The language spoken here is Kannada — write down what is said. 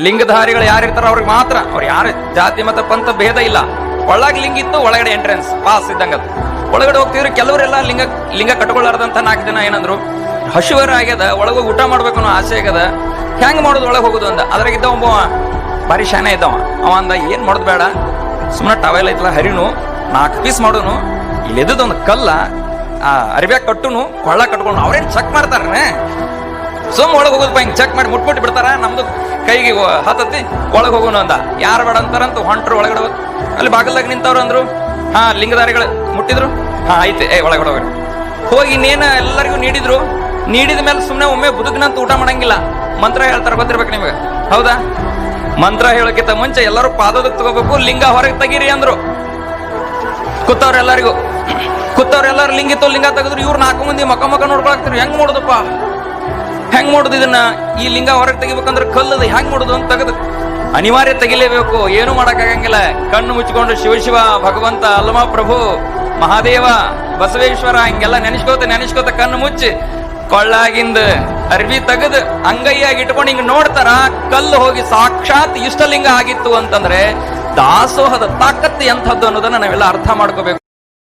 ಲಿಂಗಧಾರಿಗಳು ಯಾರಿರ್ತಾರ ಅವ್ರಿಗೆ ಮಾತ್ರ. ಅವ್ರು ಯಾರು? ಜಾತಿ, ಮತ, ಪಂಥ ಭೇದ ಇಲ್ಲ. ಒಳಗೆ ಲಿಂಗ ಇತ್ತು, ಒಳಗಡೆ ಎಂಟ್ರೆನ್ಸ್ ಪಾಸ್ ಇದ್ದಂಗ ಒಳಗಡೆ ಹೋಗ್ತಿದ್ರು, ಕೆಲವರೆಲ್ಲ ಲಿಂಗ ಲಿಂಗ ಕಟ್ಕೊಳ್ಳಾರ್ದಂತ ನಾಲ್ಕು ಜನ ಏನಂದ್ರು. ಹಸಿವರ ಆಗ್ಯದ, ಒಳಗೆ ಊಟ ಮಾಡ್ಬೇಕು ಅನ್ನೋ ಆಸೆ ಆಗ್ಯದ. ಹೆಂಗ್ ಮಾಡೋದು ಒಳಗೆ ಹೋಗುದು ಅಂದ. ಅದ್ರಾಗ ಇದ್ದ ಒಬ್ಬ ಭಾರಿ ಶಾನೆ ಇದ್ದವ. ಅವ ಅಂದ, ಏನ್ ಮಾಡೋದು ಬೇಡ. ಸುಮ್ಮನೆ ಟವೆಲ್ ಐತಲ್ಲ, ಹರಿನು. ನಾಲ್ಕು ಪೀಸ್ ಮಾಡೋನು. ಇಲ್ಲಿ ಎದ್ದೊಂದು ಕಲ್ಲ. ಆ ಅರಿಬ್ಯಾಗ ಕಟ್ಟುನು. ಕೊಳ್ಳ ಕಟ್ಕೊಂಡು, ಅವ್ರೇನ್ ಚೆಕ್ ಮಾಡ್ತಾರ ಸುಮ್ ಒಳಗೆ ಹೋಗೋದು ಹಿಂಗ್ ಚೆಕ್ ಮಾಡಿ ಮುಟ್ಬಿಟ್ಟು ಬಿಡ್ತಾರ? ನಮ್ದು ಕೈಗೆ ಹತ್ತತಿ, ಒಳಗೆ ಹೋಗೋಣ ಅಂದ. ಯಾರು ಬೇಡ ಅಂತಾರಂತ ಹೊಂಟ್ರು ಒಳಗಡೆ ಅಲ್ಲಿ ಬಾಗಲ್ದಾಗ ನಿಂತವ್ರು ಅಂದ್ರು. ಹಾ, ಲಿಂಗಧಾರಿಗಳು ಮುಟ್ಟಿದ್ರು. ಹಾ, ಐತೆ, ಏ ಒಳಗಡೆ ಹೋಗ್ರಿ. ಹೋಗಿ ಇನ್ನೇನು ಎಲ್ಲರಿಗೂ ನೀಡಿದ್ರು. ನೀಡಿದ ಮೇಲೆ ಸುಮ್ಮನೆ ಒಮ್ಮೆ ಬದುಕಿನಂತ ಊಟ ಮಾಡಂಗಿಲ್ಲ. ಮಂತ್ರ ಹೇಳ್ತಾರೆ, ಗೊತ್ತಿರ್ಬೇಕು ನಿಮಗೆ? ಹೌದಾ? ಮಂತ್ರ ಹೇಳೋಕ್ಕಿಂತ ಮುಂಚೆ ಎಲ್ಲರೂ ಪಾದದಕ್ಕೆ ತಗೋಬೇಕು, ಲಿಂಗ ಹೊರಗೆ ತೆಗೀರಿ ಅಂದ್ರು. ಕೂತವ್ರೆಲ್ಲರಿಗೂ ಕೂತವ್ರೆಲ್ಲರೂ ಲಿಂಗಿತ್ತು ಲಿಂಗ ತೆಗೆದ್ರು, ಇವ್ರು ನಾಲ್ಕು ಮಂದಿ ಮಕ್ಕ ಮಕ್ಕ ನೋಡ್ಕೊಳಕ್ತಿರು ಹೆಂಗ್ ಮಾಡೋದಪ್ಪ? ಹೆಂಗ್ ಮಾಡುದು ಇದನ್ನ? ಈ ಲಿಂಗ ಹೊರಗೆ ತೆಗಿಬೇಕಂದ್ರೆ ಕಲ್ಲದ ಹೆಂಗ್ ಮಾಡುದು ಅಂತ ತೆಗೆದು ಅನಿವಾರ್ಯ ತೆಗಿಲೇಬೇಕು. ಏನು ಮಾಡಕ್ಕಾಗಂಗಿಲ್ಲ. ಕಣ್ಣು ಮುಚ್ಚಿಕೊಂಡು ಶಿವ ಶಿವ, ಭಗವಂತ ಅಲ್ಲಮ ಪ್ರಭು, ಮಹಾದೇವ, ಬಸವೇಶ್ವರ, ಹಿಂಗೆಲ್ಲ ನೆನೆಸ್ಕೋತ ನೆನೆಸ್ಕೋತ ಕಣ್ಣು ಮುಚ್ಚಿ ಕೊಳ್ಳಾಗಿಂದ ಅರ್ಬಿ ತೆಗೆದು ಅಂಗೈಯಾಗಿ ಇಟ್ಕೊಂಡು ಹಿಂಗ್ ನೋಡ್ತಾರ. ಕಲ್ಲು ಹೋಗಿ ಸಾಕ್ಷಾತ್ ಇಷ್ಟಲಿಂಗ ಆಗಿತ್ತು ಅಂತಂದ್ರೆ ದಾಸೋಹದ ತಾಕತ್ತು ಎಂಥದ್ದು ಅನ್ನೋದನ್ನ ನಾವೆಲ್ಲ ಅರ್ಥ ಮಾಡ್ಕೋಬೇಕು.